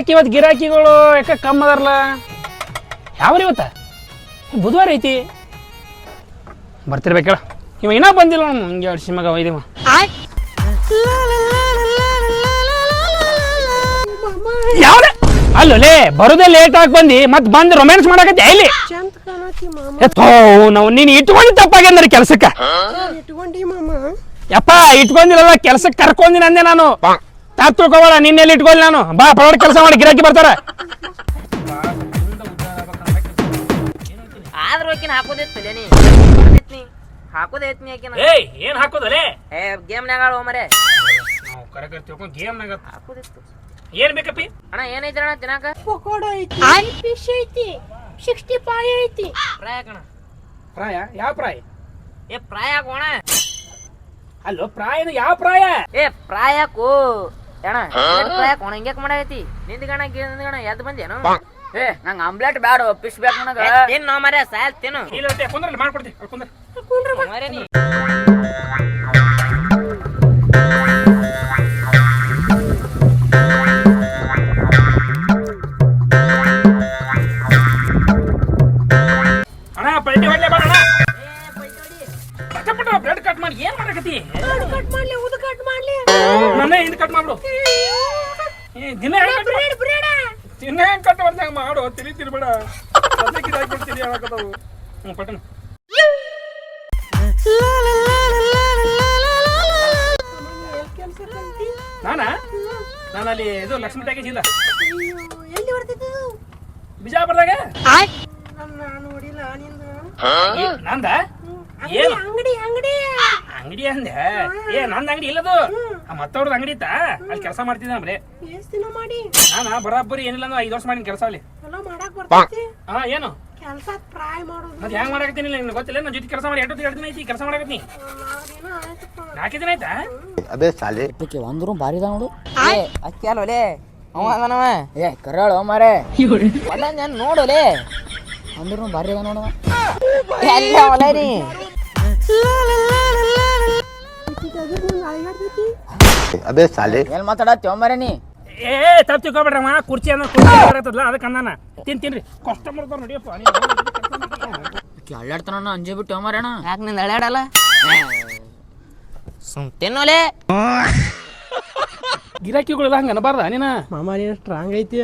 ಯಾಕೆ ಇವತ್ತು ಗಿರಾಕಿಗಳು ಯಾಕೆ ಕಮ್ಮಿ ಅದಾರಲ್ಲ ಯಾವ್ರಿ ಇವತ್ತ? ಬುಧವಾರ ಐತಿ. ಬರ್ತಿರ್ಬೇಕೇಳ ಇವ ಇನ್ನೂ ಬಂದಿಲ್ಲ ನಮ್ಮ ಹಂಗೆ ಎರಡು ಸಿಮಗ ಒಯ್ದಿವ ಯಾವ್ದ? ಅಲ್ಲೋಲೆ ಬರೋದೇ ಲೇಟ್ ಆಗಿ ಬಂದು ಮತ್ತೆ ಬಂದು ರೊಮ್ಯಾನ್ಸ್ ಮಾಡಕತ್ತೆ ಇಲ್ಲಿ ನಾವು ನೀನು ಇಟ್ಕೊಂಡು ತಪ್ಪಾಗ್ಯಂದ್ರೆ ಕೆಲ್ಸಕ್ಕೆ. ಇಟ್ಕೊಂಡಿ ಮಾಮ. ಯಪ್ಪ ಇಟ್ಕೊಂಡಿರಲ್ಲ ಕೆಲ್ಸಕ್ಕೆ ಕರ್ಕೊಂದಿನ ಅಂದೆ ನಾನು. ತಾತ್ ತಿಳ್ಕೊಬೇಡ ನಿನ್ನೆಲ್ಲಿ ಇಟ್ಕೊಳ್ಳಿ ನಾನು? ಬಾ ಪರವಾಡ ಕೆಲಸ ಮಾಡಿ ಗಿರಾಕಿ ಬರ್ತಾರೆ. ಆದ್ರ ಆಕಿನ ಹಾಕೋದೈತಿ ನೀ. ನೀ ಹಾಕೋದೈತಿ ನೀ ಆಕಿನ. ಏಯ್ ಏನ್ ಹಾಕೋದಲೇ? ಏ ಗೇಮ್ನಾಗ ಆಡೋ ಮರೆ ನಾವು ಕರೆಕ್ಟ್ ತಿಳ್ಕೊಂಡು ಗೇಮ್ನಾಗ ಹಾಕೋದಿತ್ತು ಏನ್ ಬೇಕಪ್ಪಿ? ಅಣ್ಣ ಏನೈತಿ ಅಣ್ಣ ತಿನ್ನಾಕ ಪಕೋಡ ಐತಿ ಫಿಶ್ ಐತಿ ಸಿಕ್ಸ್ಟಿ ಫೈವ್ ಐತಿ ಪ್ರಾಯ ಕಣ. ಪ್ರಾಯ? ಯಾವ ಪ್ರಾಯ? ಏ ಪ್ರಾಯ ಕೋಣ ಅಲ್ಲೋ ಪ್ರಾಯನ ಯಾವ ಪ್ರಾಯ? ಏ ಪ್ರಾಯಕ್ಕೂ ಅಣ್ಣ ಪ್ರಾಯ ಕೋಣ ಹಿಂಗ್ಯಾಕ್ ಮಾಡೈತಿ ನಿಂದ ಗಣ ಎದ್ದು ಬಂದೇನು ಏ ನಂಗೆ ಆಮ್ಲೆಟ್ ಬೇಡ ಫಿಶ್ ಬೇಕು ನನಗ. ಮರೆ ಸಾಯಲ್ ತಿನ್ನು. ಇಲ್ಲ ಕುಂದ್ರಲ್ಲಿ ಮಾಡ್ಕೊಡ್ತಿ ಅಲ್ಲಿ ಕುಂದ್ರ. ಮರೆ ನೀ. ಅಣ್ಣ ಪಲ್ಟಿ ಹೊಡ್ಲೆ ಬೇಡ ಅಣ್ಣ. ಪಟಪಟ ಬ್ರೆಡ್ ಕಟ್ ಮಾಡಿ ಏನ್ ಮಾಡಕತ್ತಿ? ಕಟ್ ಮಾಡ್ಲಿ ನನ್ನ ಹಿಂದ್ ಕಟ್ ಮಾಡ್ಬಿಡು. ಏ, ದಿನ ಹೆಂಗ್ ಮಾಡ್- ಬ್ರೇಡ ದಿನ ಹೆಂಗ್ ಕಟ್ ಮಾಡ್ದಂಗ ಮಾಡು ತಿಳಿ ತಿರ್ಬೇಡ ಇದಾಗ್ಬಿಡ್ತೀನಿ ಹೇಳಕತ್ತಾವು ಹ್ಞೂ ಪಟನ್ ನಾನಾ ನಾನು? ಅಲ್ಲಿ ಇದು ಲಕ್ಷ್ಮಿ ಪ್ಯಾಕೇಜ್ ಇಲ್ಲ. ಬಿಜಾಪುರದಾಗ? ನಿಂದ ಏ, ನಂದ? ಏನು? ಅಂಗಡಿ ಅಂಗಡಿ. ಅಂಗಡಿ ಅಂದೆ? ಏ ನಂದ ಅಂಗಡಿ ಇಲ್ಲದು. ಮತ್ತವ್ರದ್ದು ಅಂಗಡಿ ಇತ್ತಾ ಅಲ್ಲಿ ಕೆಲಸ ಮಾಡ್ತಿದ್ದೆ ಬರೇ. ಎಷ್ಟ್ ದಿನ ಮಾಡಿ? ನಾನಾ ಬರಾಬರಿ ಏನಿಲ್ಲ ಅಂದ್ರೆ ಐದು ವರ್ಷ ಮಾಡಿ ಕೆಲಸ ಅಲ್ಲಿ ಎಲ್ಲ ಮಾಡಕ್ ಬರ್ತೈತಿ. ಹಾ ಏನು? ಕೆಲ್ಸ ಟ್ರೈ ಮಾಡೋದು. ಮತ್ತೆ ಹೆಂಗ್ ಮಾಡಾಕತ್ತೀನಿ ನಿನ್ಗೆ ಗೊತ್ತಿಲ್ಲ? ನನ್ನ ಜೊತೆ ಕೆಲಸ ಮಾಡಿ ಎಷ್ಟು ಎರಡು ದಿನ ಐತಿ? ಕೆಲಸ ಮಾಡಾಕತ್ತೀನಿ ನಾಲ್ಕು ದಿನ ಆಯ್ತಾ? ಅದೇ ಸಾಲೆ ಇದಕ್ಕೆ ಒಂದು ರೂಮ್ ಭಾರಿ ಇದಾವ ನೋಡು. ಏ ಅಕ್ಕಿ ಅಲ್ಲೋಲೆ ಅವ ಅದನವ ಏ ಕರಾಳು ಮಾರೆ. ಒಳ್ಳೆ ನಾನು ನೋಡೋಲೆ ಒಂದು ರೂಮ್ ಭಾರಿ ಅದ ನೋಡು ಎಲ್ಲ ಒಲೆ ನೀ ಅಬೇ ಸಾಲೆ. ಎಲ್ಲಿ ಮಾತಾಡತ್ತೀವ ಮಾರೆ ನೀ ಏ ತಪ್ಪು ತಿಳ್ಕೊಬೇಡ್ರಮ್ಮ ಕುರ್ಚಿ ಅನ್ನೋ ಕುರ್ಚಿ ಬರತ್ತಲ್ಲ ಅದಕ್ಕೆ ಅಂದಾನ. ತಿನ್ ತಿನ್ರಿ. ಕಸ್ಟಮರ್ ಅದಾರ ನೋಡಿಯಪ್ಪ ಅಳ್ಳಾಡ್ತಾನ ಅಂಜಿ ಬಿಟ್ಟು ಮಾರೆ ಅಣ್ಣ ಯಾಕೆ ನಿಂದ ಅಳ್ಯಾಡಲ್ಲ ಸುಮ್ತೇನೋಲೆ ಗಿರಾಕಿಗಳೆಲ್ಲ ಹಂಗ ಅನ್ಬಾರ್ದ ನೀನ? ಮಾಮ ನೀನು ಸ್ಟ್ರಾಂಗ್ ಐತಿ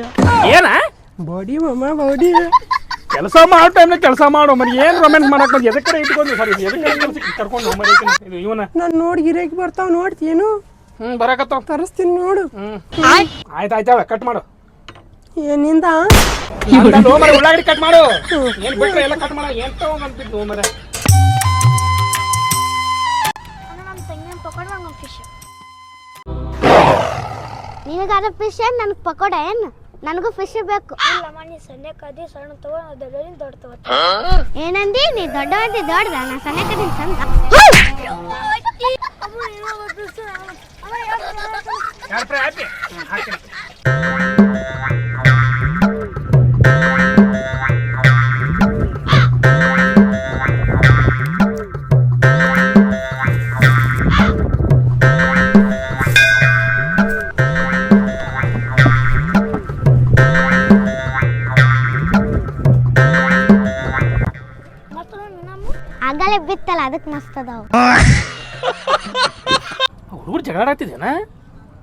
ಏನ? ಬಾಡಿ ಮಾಮ ಬಾಡಿ ಕೆಲಸ ಮಾಡೋ ಟೈಮ್ನಾಗ ಕೆಲಸ ಮಾಡೋ ಮರಿ ಏನ್ ರೊಮ್ಯಾನ್ಸ್ ಮಾಡಕ್ ಬಂದು? ಎದಕ್ಕೆ ಇಟ್ಕೊಂಡು ಸರಿ ಎದಕ್ಕೆ ಕರ್ಕೊಂಡು ಮರಿ ಇದು ಇವನ? ನಾನು ನೋಡಿ ಗಿರಾಕಿ ಬರ್ತಾವ ನೋಡ್ತೀನು ಹ್ಞೂ ಬರಾಕತ್ತಾವ ತರಿಸ್ತೀನಿ ನೋಡು ಹ್ಞೂ ಆಯ್ತು ಆಯ್ತಾಳ ಕಟ್ ಮಾಡು ಏನಿಂದ ನಂದಲ್ಲ ಹೋಗ್ ಮರೆ ಉಳ್ಳಾಗಡ್ಡಿ ಕಟ್ ಮಾಡು ಏನ್ ಬಿಟ್ರೆ ಎಲ್ಲ ಕಟ್ ಮಾಡ ಏನ್ ತಗೊಂಡ್ಬಿಟ್ಟು ಮರ ನಮ್ಮ ತಂಗಿನ ಪಕೋಡ ನಂಗೆ ಫಿಶ್ ನಿನಗಾದ ಫಿಶ್ ಏನು ನನಗೆ ಪಕೋಡ ಏನು ನನಗೂ ಫಿಶ್ ಬೇಕು. ಇಲ್ಲ ಮನೆ ಸಣ್ಣ ಕದಿ ಸಣ್ಣ ತಗೋ ದೊಡ್ಡ ದೊಡ್ಡ ತಗೋ ಏನಂದಿ ನೀ ದೊಡ್ಡವಂದಿ ದೊಡ್ಡದ ನಾ ಸಣ್ಣ ಕದಿ ಸಣ್ಣ ಎರಡು ಫ್ರೈ ಹಾಕಿ ಹಾಕಿ ಆಗಲೇ ಬಿತ್ತಲ್ಲ ಅದಕ್ಕೆ ಮಸ್ತ್ ಅದಾವ ಹುಡುಗರು ಜಗಳ ಆಡ್ತಿದ್ದೇನ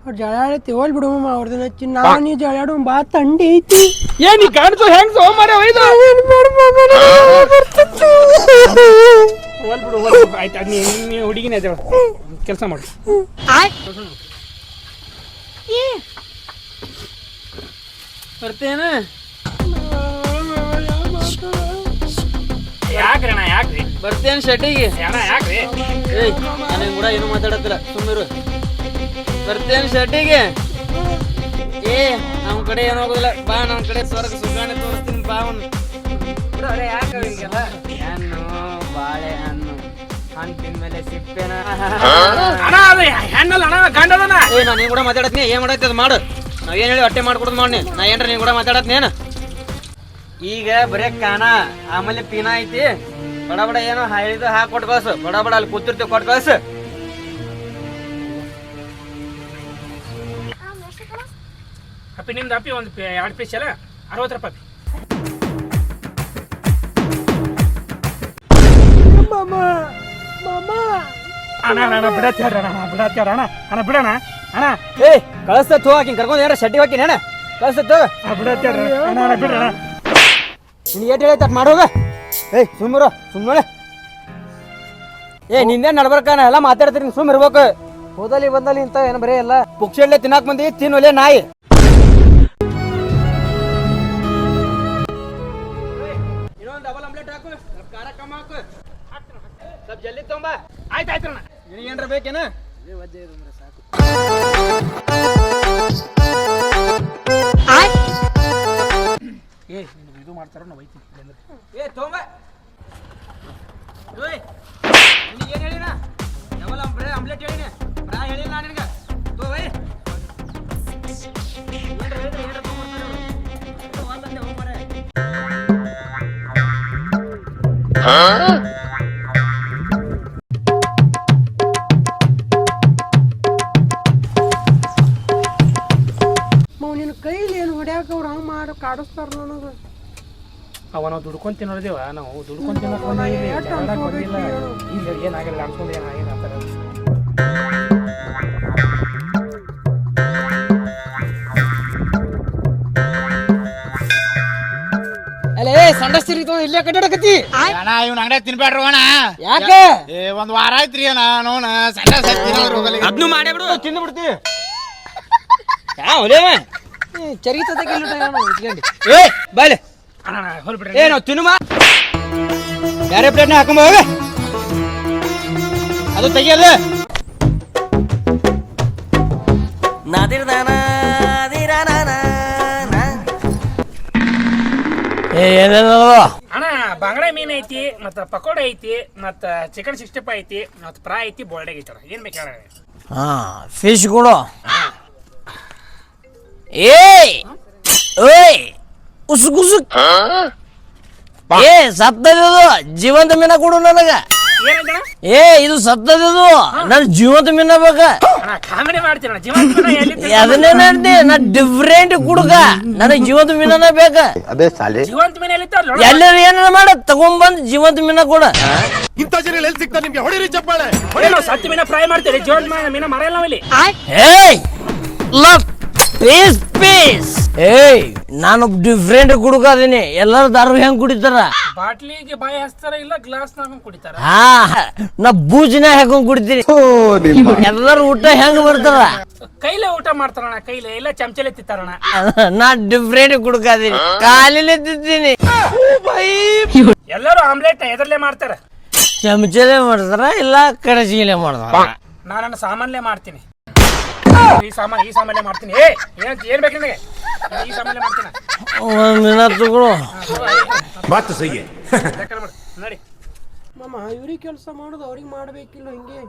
ಅವ್ರು ಜಳ ಆಡೈತಿ ಹೋಲ್ ಬಿಡು ಮಾಮ ಅವ್ರದನ್ನ ಹಚ್ಚಿ ನಾವು ನೀವು ಜಳ ಆಡೋ ಬಾ ತಂಡಿ ಐತಿ. ಏ ನೀ ಕಾಣಿಸೋ ಹೆಂಗ್ ಸೋಮಾರ ಒಯ್ದು. ಹೋಲ್ ಬಿಡು ಹೋಲ್ ಬಿಡು. ಆಯ್ತು ನೀ ನೀ ಹುಡುಗಿನೇ ಅದೇಳ ಕೆಲಸ ಮಾಡು. ಬರ್ತೇನ ಯಾಕ್ರಿ ಅಣ್ಣ ಯಾಕ್ರಿ? ಬರ್ತೇನ್ ಶೆಟ್ಟಿಗೆ? ಅಣ್ಣ ಯಾಕ್ರಿ? ಏಯ್ ನನಗೆ ಕೂಡ ಏನು ಮಾತಾಡತ್ತಿಲ್ಲ ಸುಮ್ಮಿರು ಬರ್ತೇನ್ ಶೆಟ್ಟಿಗೆ? ಏ ನಮ್ಮ ಕಡೆ ಏನು ಹೋಗೋದಿಲ್ಲ ಬಾ ನಮ್ಮ ಕಡೆ ಸ್ವರ್ಗ ಸುಗಾಣೆ ತೋರಿಸ್ತೀನಿ ಬಾ ಅವನು. ಯಾಕೆ ಹಿಂಗೆಲ್ಲ ಹಣ್ಣು ಬಾಳೆಹಣ್ಣು ಹಣ್ಣು. ತಿಂದ್ಮೇಲೆ ಸಿಪ್ಪೆನ? ಅಣ್ಣ ಅದು ಹೆಣ್ಣಲ್ಲ ಅಣ್ಣ ಗಂಡದನ? ಏ ನಾನು ನೀನ್ ಕೂಡ ಮಾತಾಡತ್ನಿ ಏನ್ ಮಾಡತ್ತಿ ಅದು ಮಾಡು. ನಾವ್ ಏನು ಹೇಳಿ ಹೊಟ್ಟೆ ಮಾಡ್ಕೊಡೋದು ಮಾಡಿ ನಾ ಏನ್ರ ನೀನು ಕೂಡ ಮಾತಾಡತ್ತೇನು ಏನ? ಈಗ ಬರೇ ಕಾನ ಆಮೇಲೆ ಪೀನ ಐತಿ. ಬಡ ಬಡ ಏನೋ ಹೇಳಿದ ಹಾಕಿ ಕೊಟ್ಟು ಕಳ್ಸು. ಬಡ ಬಡ ಅಲ್ಲಿ ಕೂತಿರ್ತೀವಿ ಕೊಟ್ಟು ಕಳ್ಸು. ಅಪ್ಪಿ ನಿಮ್ದು ಅಪ್ಪಿ ಒಂದು ಎರಡು ಪೀಸ್ ಅಲ್ಲ ಅರವತ್ತು ರೂಪಾಯಿ ಅಣ್ಣ ಅಣ್ಣ, ಅಣ್ಣ ಬಿಡತ್ಯಾರ ಅಣ್ಣ ಬಿಡತ್ಯಾರ ಅಣ್ಣ. ಅಣ್ಣ ಬಿಡಣ ಅಣ್ಣ ಏ ಕಳಿಸ್ತ ಹಾಕಿ ಕರ್ಕೊಂಡು ಏನಾರ ಶೆಟ್ಟಿ ಹಾಕಿ ಅಣ್ಣ ಕಳಿಸ್ತ ತೋ ಅಣ್ಣ ಬಿಡತ್ಯಾರ ಅಣ್ಣ ನೀನು ಏಟ್ ಹೇಳೈತೆ ಅಟ್ ಮಾಡೋಗ ಏಯ್ ಸುಮ್ಮರು ಸುಮ್ಮನೆ ಏ ನಿಂದೇ ನಡ್ಬರ್ಕಾನ ಎಲ್ಲ ಮಾತಾಡ್ತೀರಿ ಸುಮ್ಮ ಇರ್ಬೇಕು ಹೋದಲ್ಲಿ ಬಂದಲ್ಲಿ ಇಂತ ಏನು ಬರೀ ಎಲ್ಲ ಪುಕ್ಷಳ್ಳೆ ತಿನ್ನಾಕ್ ಬಂದಿ ತಿನ್ನೊಲೆ ನಾಯಿ. ಡಬಲ್ ಆಮ್ಲೆಟ್ ಹಾಕು. ಸ್ವಲ್ಪ ಖಾರ ಕಮ್ಮ ಹಾಕು. ಸ್ವಲ್ಪ ಜಲ್ದಿ ತೊಂಬ ಆಯ್ತು ಆಯ್ತು ಅಣ್ಣ. ನಿನಗೆ ಏನ್ರ ಬೇಕೇನ ಏ ನಿಮ್ಗೆ ಇದು ಮಾಡ್ತಾರೋ ನಾವು ಒಯ್ತೀನಿ ಇಲ್ಲಾಂದ್ರೆ. ಏ ತೊಂಬ. ಓಯ್ ನಿನಗೆ ಏನು ಹೇಳಿನ ಯಾವಲ್ಲ ಬರೇ ಆಮ್ಲೆಟ್ ಹೇಳಿನಿ ನಾ ಹೇಳಿಲ್ಲ ನಿನಗೆ. ತೋ ಬೈ ಏನ್ರ ಮಾಡಿ ಕಾಡಿಸ್ತಾರ ನನಗೆ ಅವ ನಾವು ದುಡ್ಕೊಂಡ್ ತಿನ್ನೋದೇವ ನಾವು ದುಡ್ಕೊಂಡ್ ತಿನ್ನೋಕೆ ಜಗಳ ಬಂದಿಲ್ಲ. ಏನಾಗಿಲ್ಲ ಅನ್ಕೊಂಡು ಏನ ಏನಾಗ್ತಾರೆ ಅಲ್ಲ ಏ ಸಂಡಸ್ತಿರಿ ತೋ ಇಲ್ಲೇ ಕಟ್ಟಾಡಕತ್ತಿ ಅಣ್ಣ ಇವ್ನ ಅಂಗಡಿ ತಿನ್ಬೇಡ್ರಿ ಅಣ್ಣ ಯಾಕೆ? ಏ ಒಂದ್ ವಾರ ಆಯ್ತ್ರಿ ಅಣ್ಣ ನೋಣ ಸಣ್ಣ ಅದ್ನು ಮಾಡೇ ಬಿಡು ತಿಂದು ಬಿಡ್ತಿ ಯಾವ ಒಲೇವ ಚರಿತದ ಏ ಬಾಯ್ಲೆ ಅಣ್ಣ ಅಣ್ಣ, ಹೋಲ್ ಬಿಡ್ರಿ. ಏ ನಾವು ತಿನ್ನುಮ. ಬೇರೆ ಪ್ಲೇಟ್ನ ಹಾಕೊಂಬ ಹೋಗ. ಅದು ತೆಗಿಯಲ್ಲ. ಅಣ್ಣ ಬಂಗಡೆ ಮೀನ್ ಐತಿ ಮತ್ತ ಪಕೋಡ ಐತಿ ಮತ್ತ ಚಿಕನ್ ಸಿಕ್ಸ್ಟಿ ಫೈವ್ ಐತಿ ಮತ್ತ ಫ್ರೈ ಐತಿ ಬೋಲ್ಡ್ ಐತಿ ಏನ್ ಬೇಕು ಹೇಳ ಹಾ ಫಿಶ್ ಕೊಡು ಏಯ್! ಓಯ್ ಉಸುಕ್ ಉಸುಕ್ ಏ ಸತ್ತದಿದು ಜೀವಂತ ಮೀನ ಕೊಡು ನನಗ. ಏನಂತಣ್ಣ? ಏ ಇದು ಸತ್ತದಿದು ನನ್ ಜೀವಂತ ಮೀನ ಬೇಕ. ಅಣ್ಣ ಕಾಮಿಡಿ ಮಾಡ್ತೀರಣ್ಣ ಜೀವನ ಎಲ್ಲಿ ಏ, ಅದನ್ನೇನ್ ಹೇಳ್ತಿ ನಾ ಡಿಫ್ರೆಂಟ್ ಕುಡುಕ. ನನಗ್ ಜೀವಂತ ಮೀನನ ಬೇಕ. ಅದೇ ಸಾಲಿ. ಜೀವಂತ ಮೀನ ಎಲ್ಲಿ ತರ್ಲೋ? ಎಲ್ಲರೂ ಏನಾರ ಮಾಡ. ತಗೊಂಬಂದ್ ಜೀವಂತ ಮೀನ ಕೊಡ. ಇಂತ ಜನ ಎಲ್ಲಿ ಸಿಗ್ತಾರೆ ನಿಮ್ಗೆ? ಹೊಡಿರಿ ಚಪ್ಪಾಳೆ. ಹೊಡಿ ನಾವು ಸತ್ತ ಮೀನ ಫ್ರೈ ಮಾಡ್ತೀರಿ? ಜೀವಂತ ಮೀನ ಮೀನ ಮರೆಯಲ್ಲ ಇಲ್ಲಿ ಏಯ್! ಲಫ್ ಪೀಸ್ ಪೇಸ್ ಏಯ್ ನಾನು ಡಿಫ್ರೆಂಟ್ ಕುಡುಕ ಅದೀನಿ. ಎಲ್ಲರೂ ದಾರು ಹೆಂಗ್ ಕುಡಿತಾರ? ಬಾಟ್ಲಿಗೆ ಬಾಯಿ ಹಚ್ತಾರ ಇಲ್ಲ ಗ್ಲಾಸ್ ನಾಗ ಕುಡಿತಾರ? ಹಾ ನಾ ಬೂಜಿನ ಹಾಕೊಂಡ್ ಕುಡಿತೀನಿ? ಎಲ್ಲರೂ ಊಟ ಹೆಂಗ್ ಬರ್ತಾರ ಕೈಲೇ ಊಟ ಮಾಡ್ತಾರಣ ಕೈಲೇ. ಇಲ್ಲ ಚಮಚಲೆ ತಿತ್ತಾರಣ ನಾ ಡಿಫ್ರೆಂಟ್ ಕುಡ್ಕಾದೀನಿ ಕಾಲಿಲೆ ತಿಂತೀನಿ. ಎಲ್ಲರೂ ಆಮ್ಲೆಟ್ ಎದರ್ಲೆ ಮಾಡ್ತಾರ. ಚಮಚಲೆ ಮಾಡ್ತಾರ ಇಲ್ಲ ಕಡಜಿಲೇ ಮಾಡ್ತಾರ? ನಾನು ಸಾಮಾನ್ಲೆ ಮಾಡ್ತೀನಿ. ಈ ಸಾಮಾನ್ ಈ ಸಾಮಾನ್ಲೆ ಮಾಡ್ತೀನಿ ಏ ಏನ್ ಏನ್ ಬೇಕು ನಿನಗೆ ಈ ಸಾಮಾನ್ಲೆ ಮಾಡ್ತೀನಿ ಒಂದ್ ಮಿನ ತಗೊಳು ಲೆಕ್ಕ ಮಾಡು. ನೋಡಿ ಮಾಮ ಇವ್ರಿಗೆ ಕೆಲಸ ಮಾಡೋದು ಅವ್ರಿಗೆ ಮಾಡ್ಬೇಕಿಲ್ಲ ಹಿಂಗೆ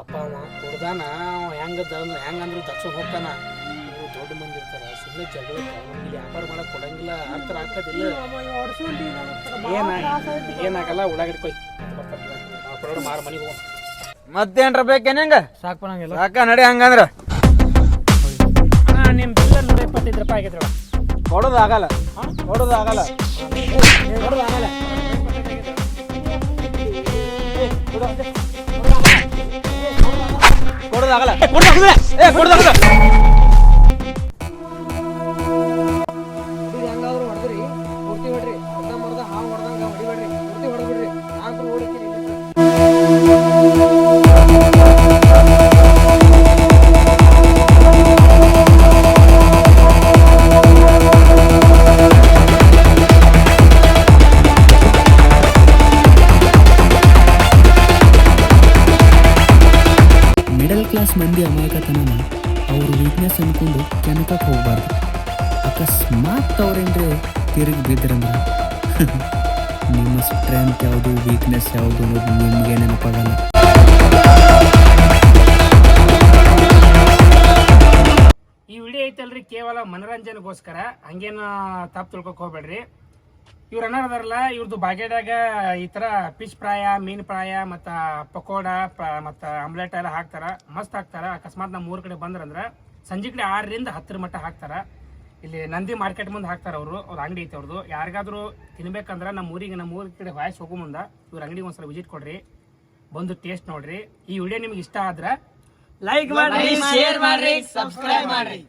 ಅಪ್ಪ ಅವ ಹುಡ್ದಾನ ಅವ ಹೆಂಗ ಹೆಂಗಂದ್ರು ತಕ್ಷಣ ಹೋಗ್ತಾನ ಇವ್ರು ದೊಡ್ಡ ಮಂದಿ ಇರ್ತಾರ ಸುಮ್ಮನೆ ಜಗಳ ವ್ಯಾಪಾರ ಮಾಡಕ್ ಕೊಡಂಗಿಲ್ಲ ಆತರ ಹಾಕೋದಿಲ್ಲ. ಏನಾಗಲ್ಲ ಉಳ್ಳಾಗಡ್ಡಿ ಕೊಯ್ ಕೊಡೋಣ ಮಾರ ಮನೆಗೆ ಹೋಗೋಣ ಮತ್ತೇನ್ರ ಬೇಕೇನ ಹೆಂಗ? ಸಾಕ್ಪಣಂಗಿಲ್ಲ ಸಾಕ ನಡಿ ಹಂಗಂದ್ರ. ನಿಮ್ಮ ನೂರ ಇಪ್ಪತ್ತೈದು ರೂಪಾಯಿ ಆಗೈತ್ರಲ್ಲ ಕೊಡೋದಾಗಲ್ಲ ಕೊಡೋದಾಗಲ್ಲ ನೋಡೋದಾಗಲ್ಲ ಕೊಡೋದಾಗಲ್ಲ ಏ ಕೊಡೋದಾಗಲ್ಲ ಅವ್ರ ಅಂದ್ಕೊಂಡು ಕೆಣಕಕ್ಕೆ ಹೋಗ್ಬಾರ್ದು. ಅಕಸ್ಮಾತ್ ಅವ್ರೇನ್ರೆ ತಿರುಗಿ ಬಿದ್ರಂದ್ರೆ? ನಿಮ್ಮ ಸ್ಟ್ರೆಂತ್ ಯಾವುದು ವೀಕ್ನೆಸ್ ಯಾವುದು ಅನ್ನೋದು ನಿಮಗೆ ನೆನಪಾಗಲ್ಲ. ಈ ವಿಡಿಯೋ ಐತಲ್ರಿ ಕೇವಲ ಮನರಂಜನೆಗೋಸ್ಕರ. ಹಂಗೇನು ತಪ್ಪು ತಿಳ್ಕೊಕ್ ಹೋಗ್ಬೇಡ್ರಿ. ಇವ್ರು ಅದಾರಲ್ಲ ಇವ್ರದ್ದು ಬಾಗೇಡಾಗ ಈ ಥರ ಫಿಶ್ ಪ್ರಾಯ, ಮೀನ್ ಪ್ರಾಯ, ಮತ್ತು ಪಕೋಡ ಮತ್ತು ಆಮ್ಲೆಟ್ ಎಲ್ಲ ಹಾಕ್ತಾರೆ, ಮಸ್ತ್ ಹಾಕ್ತಾರೆ. ಅಕಸ್ಮಾತ್ ನಮ್ಮ ಊರ ಕಡೆ ಬಂದ್ರಂದ್ರೆ ಸಂಜೆ ಕಡೆ ಆರರಿಂದ ಹತ್ತರ ಮಟ್ಟ ಹಾಕ್ತಾರ. ಇಲ್ಲಿ ನಂದಿ ಮಾರ್ಕೆಟ್ ಮುಂದೆ ಹಾಕ್ತಾರ ಅವರು ಅವ್ರ ಅಂಗಡಿ ಐತೆ ಅವ್ರದ್ದು ಯಾರಿಗಾದ್ರೂ ತಿನ್ಬೇಕಂದ್ರೆ ನಮ್ಮ ಊರಿಗೆ ನಮ್ಮ ಊರ ಕಡೆ ವಾಯ್ಸ್ ಹೋಗೋ ಮುಂದೆ ಇವ್ರ ಅಂಗಡಿಗೆ ಒಂದ್ಸಲ ವಿಸಿಟ್ ಕೊಡ್ರಿ. ಬಂದು ಟೇಸ್ಟ್ ನೋಡ್ರಿ. ಈ ವಿಡಿಯೋ ನಿಮ್ಗೆ ಇಷ್ಟ ಆದ್ರೆ ಲೈಕ್ ಮಾಡ್ರಿ ಶೇರ್ ಮಾಡ್ರಿ ಸಬ್ಸ್ಕ್ರೈಬ್ ಮಾಡ್ರಿ.